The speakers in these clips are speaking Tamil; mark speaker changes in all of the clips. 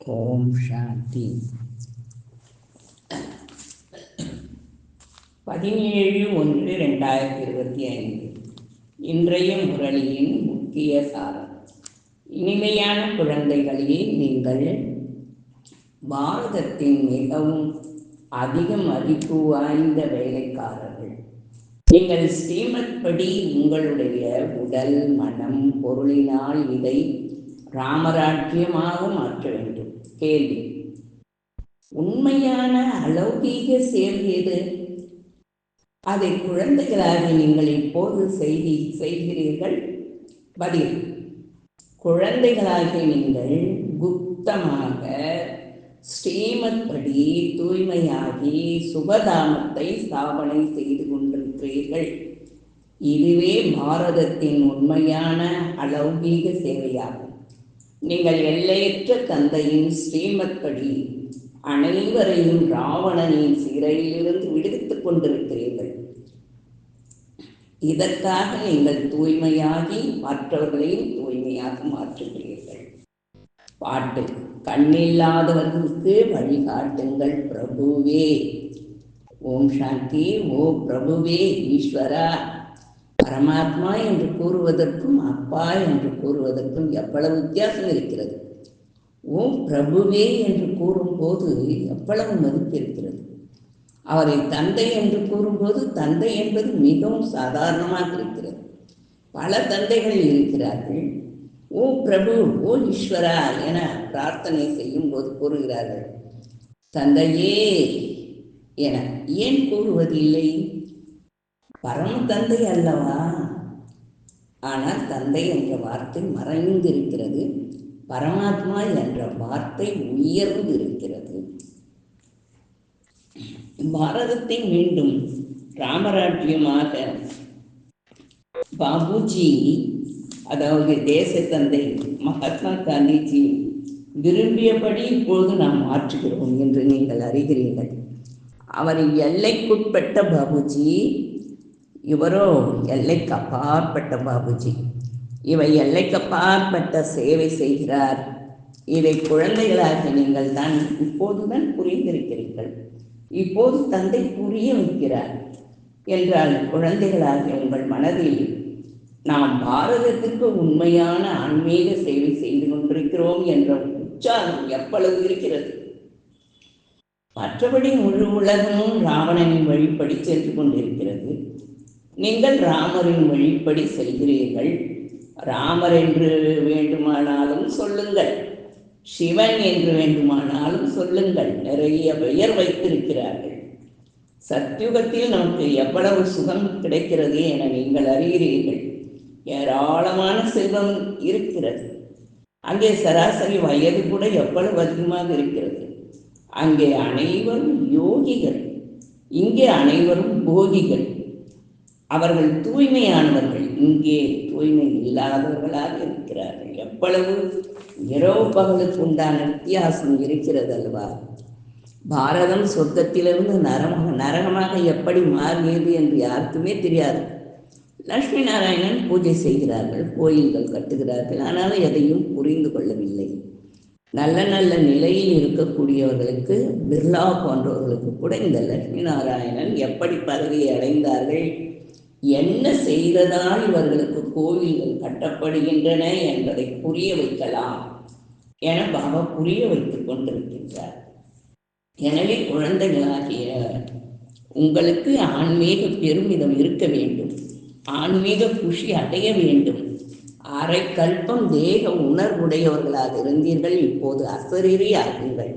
Speaker 1: ஓம் சாந்தி. பதினேழு ஒன்று ரெண்டாயிரத்தி இருபத்தி ஐந்து. இன்றைய முரளியின் முக்கிய சாரம். இனிமையான குழந்தைகளே நீங்கள் பாரதத்தின் மிகவும் அதிக மதிப்பு வாய்ந்த வேலைக்காரர்கள். நீங்கள் ஸ்ரீமத் படி உங்களுடைய உடல் மனம் பொருளினால் இதை ராமராஜ்யமாக மாற்ற வேண்டும். கேள்வி. உண்மையான அலௌகீக சேவை எது? அதை குழந்தைகளாக நீங்கள் இப்போது செய்தி செய்கிறீர்கள்? பதில். குழந்தைகளாக நீங்கள் குப்தமாக ஸ்ரீமத் படி தூய்மையாகி சுபதானத்தை ஸ்தாபனை செய்து கொண்டிருக்கிறீர்கள். இதுவே பாரதத்தின் உண்மையான அலௌகீக சேவையாகும். நீங்கள் எல்லையற்ற தந்தையின் ஸ்ரீமத் படி அனைவரையும் ராவணனின் சிறையிலிருந்து விடுவித்துக் கொண்டிருக்கிறீர்கள். இதற்காக நீங்கள் தூய்மையாகி மற்றவர்களையும் தூய்மையாக மாற்றுகிறீர்கள். பாட்டு கண்ணில்லாதவர்களுக்கு வழிகாட்டுங்கள் பிரபுவே. ஓம் சாந்தி ஓ பிரபுவே ஈஸ்வரா. பரமாத்மா என்று கூறுவதற்கும் அப்பா என்று கூறுவதற்கும் எவ்வளவு வித்தியாசம் இருக்கிறது. ஓம் பிரபுவே என்று கூறும்போது எவ்வளவு மதிப்பு இருக்கிறது. அவரை தந்தை என்று கூறும்போது தந்தை என்பது மிகவும் சாதாரணமாக இருக்கிறது. பல தந்தைகள் இருக்கிறார்கள். ஓ பிரபு ஓ ஈஸ்வரா என பிரார்த்தனை செய்யும் போது கூறுகிறார்கள். தந்தையே என ஏன் கூறுவதில்லை? பரம தந்தை அல்லவா? ஆனால் தந்தை என்ற வார்த்தை மறைந்திருக்கிறது. பரமாத்மா என்ற வார்த்தை உயர்ந்திருக்கிறது. பாரதத்தை மீண்டும் ராமராஜ்யமாக பாபுஜி அதாவது தேச தந்தை மகாத்மா காந்திஜி விரும்பியபடி இப்போது நாம் மாற்றுகிறோம் என்று நீங்கள் அறிகிறீர்கள். அவர் எல்லைக்குட்பட்ட பாபுஜி இவரோ எல்லைக்கு அப்பாற்பட்ட பாபுஜி இவை எல்லைக்கு அப்பாற்பட்ட சேவை செய்கிறார். இதை குழந்தைகளாக நீங்கள் தான் இப்போதுதான் புரிந்திருக்கிறீர்கள். இப்போது தந்தை புரிய வைக்கிறார் என்றால் குழந்தைகளாக உங்கள் மனதில் நாம் பாரதத்திற்கு உண்மையான ஆன்மீக சேவை செய்து கொண்டிருக்கிறோம் என்ற உற்சாகம் எவ்வளவு இருக்கிறது? மற்றபடி முழு உலகமும் ராவணனின் வழிப்படி சென்று கொண்டிருக்கிறது. நீங்கள் ராமரின் வழிப்படி செல்கிறீர்கள். ராமர் என்று வேண்டுமானாலும் சொல்லுங்கள். சிவன் என்று வேண்டுமானாலும் சொல்லுங்கள். நிறைய பெயர் வைத்திருக்கிறார்கள். சத்யுகத்தில் நமக்கு எவ்வளவு சுகம் கிடைக்கிறது என நீங்கள் அறிகிறீர்கள். ஏராளமான செல்வம் இருக்கிறது. அங்கே சராசரி வயது கூட எவ்வளவு அதிகமாக இருக்கிறது. அங்கே அனைவரும் யோகிகள். இங்கே அனைவரும் போகிகள். அவர்கள் தூய்மையானவர்கள். இங்கே தூய்மை இல்லாதவர்களாக இருக்கிறார்கள். எவ்வளவு இரவு பகலுக்கு உண்டான வித்தியாசம் இருக்கிறது அல்லவா பாரதம் சொர்க்கத்திலிருந்து நரமாக நரகமாக எப்படி மாறியது என்று யாருக்குமே தெரியாது. லட்சுமி நாராயணன் பூஜை செய்கிறார்கள் கோயில்கள் கட்டுகிறார்கள். ஆனாலும் எதையும் புரிந்து கொள்ளவில்லை. நல்ல நல்ல நிலையில் இருக்கக்கூடியவர்களுக்கு பிர்லா போன்றவர்களுக்கு கூட இந்த லட்சுமி நாராயணன் எப்படி பதவியை அடைந்தார்கள்? என்ன செய்ததால் இவர்களுக்கு கோவில்கள் கட்டப்படுகின்றன என்பதை புரிய வைக்கலாம் என பாபா புரிய வைத்துக் கொண்டிருக்கின்றார். எனவே குழந்தைகளாகிய உங்களுக்கு ஆன்மீக பெருமிதம் இருக்க வேண்டும். ஆன்மீக குஷி அடைய வேண்டும். அரை கல்பம் தேக உணர்வுடையவர்களாக இருந்தீர்கள் இப்போது அசரீரி ஆகுங்கள்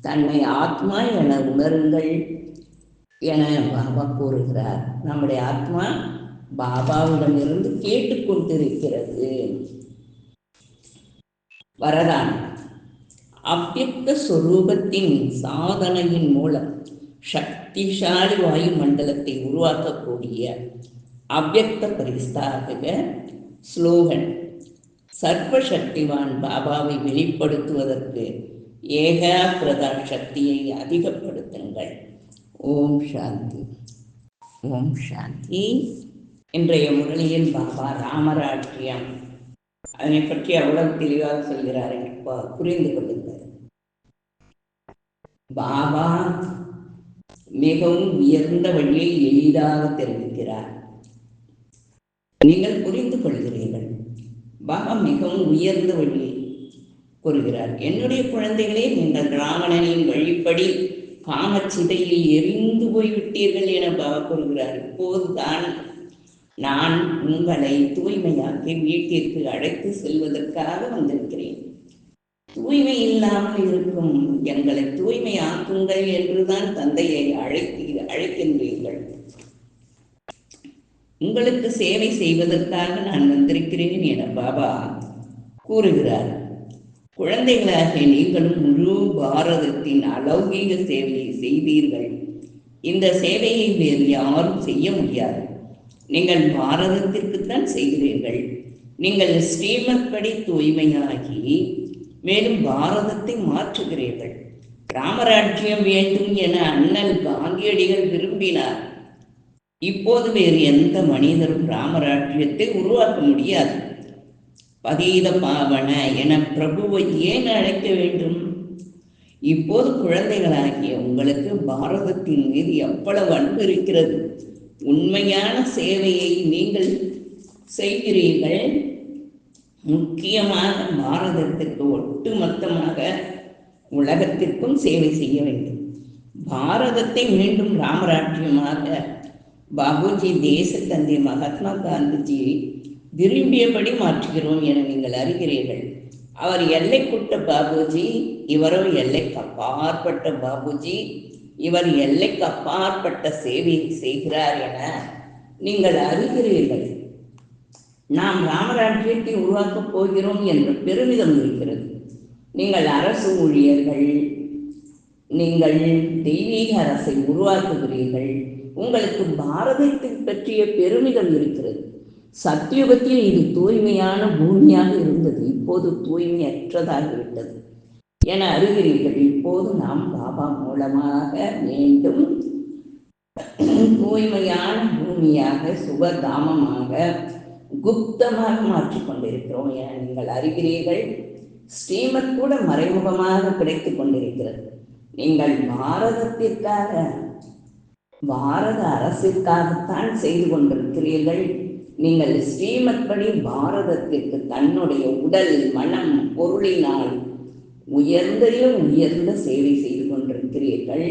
Speaker 1: தன்னை ஆத்மா என உணருங்கள். என பாபா கூறுகிறார் நம்முடைய ஆத்மா பாபாவிடமிருந்து கேட்டுக்கொண்டிருக்கிறது. வரதான் அவ்யக்த சொரூபத்தின் சாதனையின் மூலம் சக்திசாலி வாயு மண்டலத்தை உருவாக்கக்கூடிய அவ்யக்த பரிஸ்தாக ஸ்லோகன் சர்வசக்திவான் பாபாவை வெளிப்படுத்துவதற்கு ஏகாகிரதா சக்தியை அதிகப்படுத்துங்கள். ஓம் சாந்தி. ஓம் சாந்தி. இன்றைய முரளியில் பாபா ராமராஜ்யம். அதனை பற்றி அவ்வளவு தெளிவாக சொல்கிறார்கள் புரிந்து கொள்ளுங்கள். பாபா மிகவும் உயர்ந்த வழியை எளிதாக தெரிவிக்கிறார் நீங்கள் புரிந்து கொள்கிறீர்கள். பாபா மிகவும் உயர்ந்த வழியை கூறுகிறார். என்னுடைய குழந்தைகளே நீங்கள் ராவணனின் வழிப்படி காமச்சிதையில் எரிந்து போய்விட்டீர்கள் என பாபா கூறுகிறார். இப்போதுதான் நான் உங்களை தூய்மையாக்கி வீட்டிற்கு அழைத்து செல்வதற்காக வந்திருக்கிறேன். தூய்மை இல்லாமல் இருக்கும் எங்களை தூய்மையாக்குங்கள் என்றுதான் தந்தையை அழைத்து அழைக்கின்றீர்கள். உங்களுக்கு சேவை செய்வதற்காக நான் வந்திருக்கிறேன் என பாபா கூறுகிறார். குழந்தைகளாகிய நீங்களும் முழு பாரதத்தின் அலௌகீக சேவையை செய்தீர்கள் இந்த சேவையை வேறு யாரும் செய்ய முடியாது. நீங்கள் பாரதத்திற்குத்தான் செய்கிறீர்கள். நீங்கள் ஸ்ரீமத் படி தூய்மையாகி மேலும் பாரதத்தை மாற்றுகிறீர்கள். ராமராஜ்யம் வேண்டும் என அண்ணல் காந்தியடிகள் விரும்பினார். இப்போது வேறு எந்த மனிதரும் ராமராஜ்யத்தை உருவாக்க முடியாது. பதீத பாவன என பிரபுவை ஏன் அழைக்க வேண்டும்? இப்போது குழந்தைகளாகிய உங்களுக்கு பாரதத்தின் மீது எவ்வளவு அன்பு இருக்கிறது? உண்மையான சேவையை நீங்கள் செய்கிறீர்கள். முக்கியமாக பாரதத்திற்கு ஒட்டுமொத்தமாக உலகத்திற்கும் சேவை செய்ய வேண்டும். பாரதத்தை மீண்டும் ராமராட்சியமாக பாபுஜி தந்தை மகாத்மா காந்திஜி விரும்பியபடி மாற்றுகிறோம் என நீங்கள் அறிகிறீர்கள். அவர் எல்லைக்குட்ட பாபுஜி இவரோ எல்லைக்கு அப்பாற்பட்ட பாபுஜி இவர் எல்லைக்கு அப்பாற்பட்ட சேவை செய்கிறார் என நீங்கள் அறிகிறீர்கள். நாம் ராமராஜ்யத்தை உருவாக்கப் போகிறோம் என்ற பெருமிதம் இருக்கிறது. நீங்கள் அரசு ஊழியர்கள் நீங்கள் தெய்வீக அரசை உருவாக்குகிறீர்கள் உங்களுக்கு பாரதத்தை பற்றிய பெருமிதம் இருக்கிறது. சத்யுகத்தில் இது தூய்மையான பூமியாக இருந்தது. இப்போது தூய்மையற்றதாகிவிட்டது. என அறிகிறீர்கள். இப்போது நாம் பாபா மூலமாக மீண்டும் தூய்மையான பூமியாக சுபதாமமாக குப்தமாக மாற்றிக்கொண்டிருக்கிறோம் என நீங்கள் அறிகிறீர்கள். ஸ்ரீமத் கூட மறைமுகமாக கிடைத்துக் கொண்டிருக்கிறது. நீங்கள் பாரதத்திற்காக பாரத அரசிற்காகத்தான் செய்து கொண்டிருக்கிறீர்கள். நீங்கள் ஸ்ரீமத் படி பாரதத்திற்கு தன்னுடைய உடல் மனம் பொருளினால் உயர்ந்தையும் உயர்ந்த சேவை செய்து கொண்டிருக்கிறீர்கள்.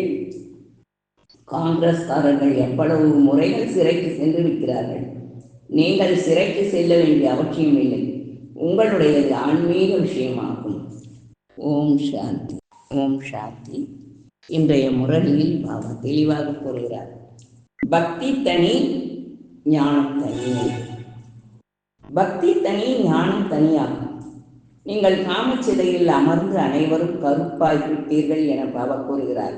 Speaker 1: காங்கிரஸ்காரர்கள் எவ்வளவு முறைகள் சிறைக்கு சென்று இருக்கிறார்கள் நீங்கள் சிறைக்கு செல்ல வேண்டிய அவசியம் இல்லை. உங்களுடைய ஆன்மீக விஷயமாகும். ஓம் சாந்தி. ஓம் சாந்தி. இன்றைய முரளியில் பாபா தெளிவாக கூறுகிறார். பக்தி தனி ஞானம் தனி பக்தி தனி ஞானம் தனியாகும். நீங்கள் காமச்சிதையில் அமர்ந்து அனைவரும் கருப்பாய் விட்டீர்கள் என பாபா கூறுகிறார்.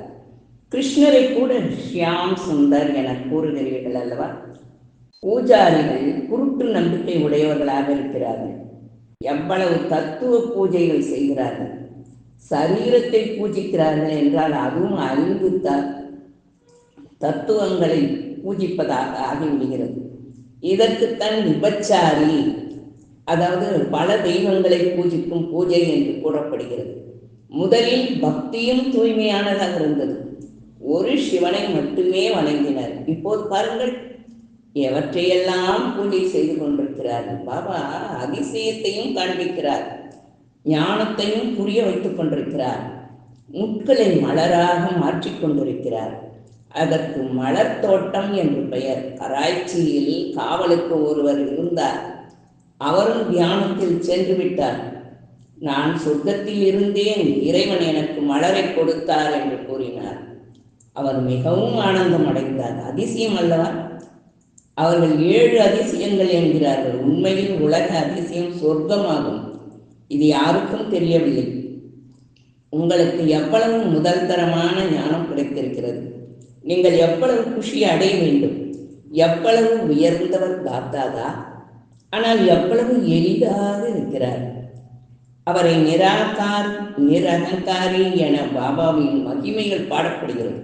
Speaker 1: கிருஷ்ணரை கூட ஷியாம் சுந்தர் என கூறுகிறீர்கள் அல்லவா? பூஜாரிகள் குருட்டு நம்பிக்கை உடையவர்களாக இருக்கிறார்கள். எவ்வளவு தத்துவ பூஜைகள் செய்கிறார்கள். சரீரத்தை பூஜிக்கிறார்கள் என்றால் அதுவும் ஐந்து த தத்துவங்களை பூஜிப்பதாக ஆகிவிடுகிறது. இதற்குத்தான் விபச்சாரி அதாவது பல தெய்வங்களை பூஜிக்கும் பூஜை என்று கூறப்படுகிறது. முதலில் பக்தியும் தூய்மையானதாக இருந்தது. ஒரு சிவனை மட்டுமே வணங்கினர். இப்போது பாருங்கள் எவற்றையெல்லாம் பூஜை செய்து கொண்டிருக்கிறார்கள் பாபா அதிசயத்தையும் காண்பிக்கிறார். ஞானத்தையும் புரிய வைத்துக் கொண்டிருக்கிறார். முட்களை மலராக மாற்றிக் கொண்டிருக்கிறார். அதற்கு மலர் தோட்டம் என்று பெயர். கராய்ச்சியில் காவலுக்கு ஒருவர் இருந்தார். அவரும் தியானத்தில் சென்று விட்டார். நான் சொர்க்கத்தில் இருந்தேன். இறைவன் எனக்கு மலரை கொடுத்தார் என்று கூறினார். அவர் மிகவும் ஆனந்தம் அடைந்தார். அதிசயம் அல்லவா? அவர்கள் ஏழு அதிசயங்கள் என்கிறார்கள். உண்மையில் உலக அதிசயம் சொர்க்கமாகும். இது யாருக்கும் தெரியவில்லை. உங்களுக்கு எவ்வளவு முதல் தரமான ஞானம் கிடைத்திருக்கிறது? நீங்கள் எவ்வளவு குஷி அடைய வேண்டும்? எவ்வளவு உயர்ந்தவர் தாத்தாதா ஆனால் எவ்வளவு எளிதாக இருக்கிறார் அவரை நிராகார் நிரகங்காரி என பாபாவின் மகிமைகள் பாடப்படுகிறது.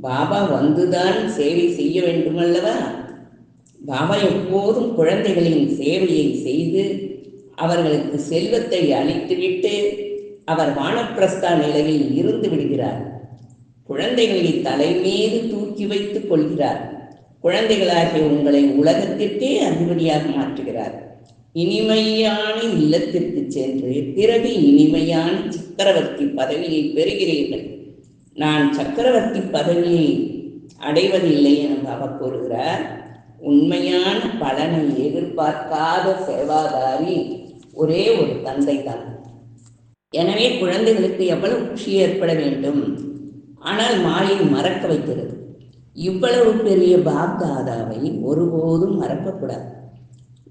Speaker 1: பாபா வந்துதான் சேவை செய்ய வேண்டுமல்லவா? பாபா எப்போதும் குழந்தைகளின் சேவையை செய்து அவர்களுக்கு செல்வத்தை அளித்துவிட்டு அவர் வானப்பிரஸ்தா நிலையில் இருந்து விடுகிறார். குழந்தைகளை தலை மீது தூக்கி வைத்துக் கொள்கிறார். குழந்தைகளாகிய உங்களை உலகத்திற்கே அதிபதியாக மாற்றுகிறார். இனிமையான இல்லத்திற்கு சென்று பிறகு இனிமையான சக்கரவர்த்தி பதவியை பெறுகிறீர்கள். நான் சக்கரவர்த்தி பதவியை அடைவதில்லை என பாபா கூறுகிறார். உண்மையான பலனை எதிர்பார்க்காத சேவாதாரி ஒரே ஒரு தந்தை தான் எனவே குழந்தைகளுக்கு எவ்வளவு குஷி ஏற்பட வேண்டும்? ஆனால் மாயை மறக்க வைக்கிறது. இவ்வளவு பெரிய பாப் தாதாவை ஒருபோதும் மறக்கக்கூடாது.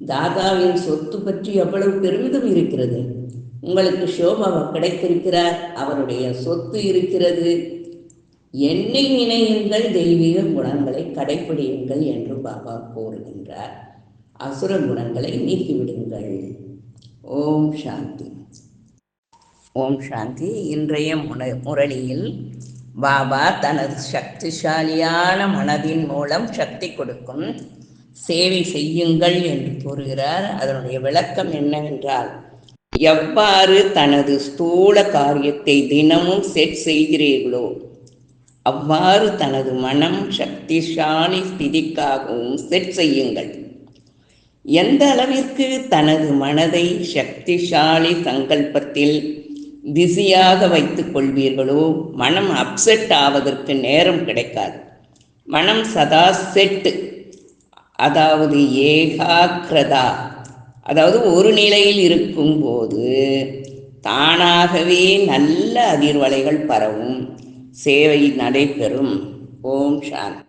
Speaker 1: தாதாவின் சொத்து பற்றி எவ்வளவு பெருமிதம் இருக்கிறது. உங்களுக்கு சோபாவா கிடைத்திருக்கிறார் அவருடைய சொத்து இருக்கிறது. என்னை நினையுங்கள் தெய்வீக குணங்களை கடைப்பிடியுங்கள் என்று பாபா கூறுகின்றார். அசுர குணங்களை நீக்கிவிடுங்கள். ஓம் சாந்தி. ஓம் சாந்தி. இன்றைய முன முரளியில் பாபா தனது சக்திசாலியான மனதின் மூலம் சக்தி கொடுக்கும். சேவை செய்யுங்கள் என்று கூறுகிறார். அதனுடைய விளக்கம் என்னவென்றால் எவ்வாறு தனது ஸ்தூல காரியத்தை தினமும் செட் செய்கிறீர்களோ அவ்வாறு தனது மனம் சக்திசாலி ஸ்திதிக்காகவும் செட் செய்யுங்கள். எந்த அளவிற்கு தனது மனதை சக்திசாலி சங்கல்பத்தில் பிஸியாக வைத்துக் கொள்வீர்களோ? மனம் அப்செட் ஆவதற்கு நேரம் கிடைக்காது. மனம் சதா செட்டு அதாவது ஏகாக்கிரதா. அதாவது ஒரு நிலையில் இருக்கும்போது தானாகவே நல்ல அதிர்வலைகள் பரவும். சேவை நடைபெறும். ஓம் சாந்தி.